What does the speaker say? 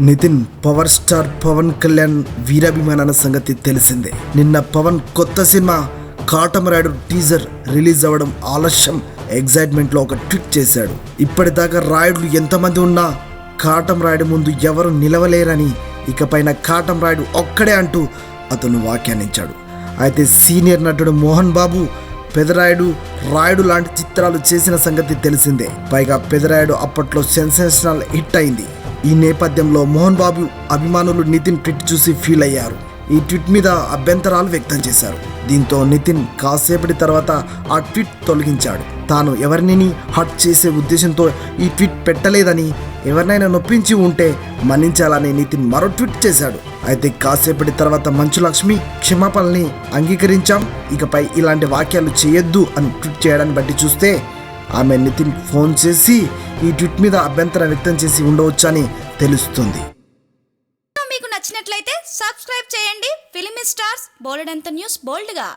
Nitin power star Pawan Kalyan వీరాభిమానాల సంగతి తెలిసిందే. నిన్న పవన్ కొత్త సినిమా కాటమరాయుడు టీజర్ రిలీజ్ అవ్వడం ఆలస్యం. ఎగ్జైట్మెంట్లో ఒక ట్వీట్ చేశాడు. ఇప్పటిదాకా రాయుడులు ఎంతమంది ఉన్నా కాటం రాయుడు ముందు ఎవరు నిలవలేరని ఇకపైన కాటం రాయుడు ఒక్కడే అంటూ అతను వ్యాఖ్యానించాడు. అయితే సీనియర్ నటుడు మోహన్ బాబు పెదరాయుడు రాయుడు లాంటి చిత్రాలు చేసిన సంగతి తెలిసిందే. పైగా పెదరాయుడు అప్పట్లో సెన్సేషనల్ హిట్ అయింది. ఈ నేపథ్యంలో మోహన్ బాబు అభిమానులు నితిన్ ట్వీట్ చూసి ఫీల్ అయ్యారు. ఈ ట్వీట్ మీద అభ్యంతరాలు వ్యక్తం చేశారు. దీంతో నితిన్ కాసేపటి తర్వాత ఆ ట్వీట్ తొలగించాడు. తాను ఎవరిని హట్ చేసే ఉద్దేశంతో ఈ ట్వీట్ పెట్టలేదని ఎవరినైనా నొప్పించి ఉంటే మన్నించాలని నితిన్ మరో ట్వీట్ చేశాడు. అయితే కాసేపటి తర్వాత మంచు లక్ష్మి క్షమాపణని అంగీకరించాం. ఇకపై ఇలాంటి వాక్యాలు చేయొద్దు అని ట్వీట్ చేయడాన్ని బట్టి చూస్తే ఆమె నితిన్ ఫోన్ చేసి ఈ ట్విట్ మీద అభ్యంతరం వ్యక్తం చేసి ఉండవచ్చని తెలుస్తుంది. మీకు నచ్చినట్లయితే సబ్స్క్రైబ్ చేయండి. ఫిలిమి స్టార్స్ బోలెడంత న్యూస్ బోల్డ్గా.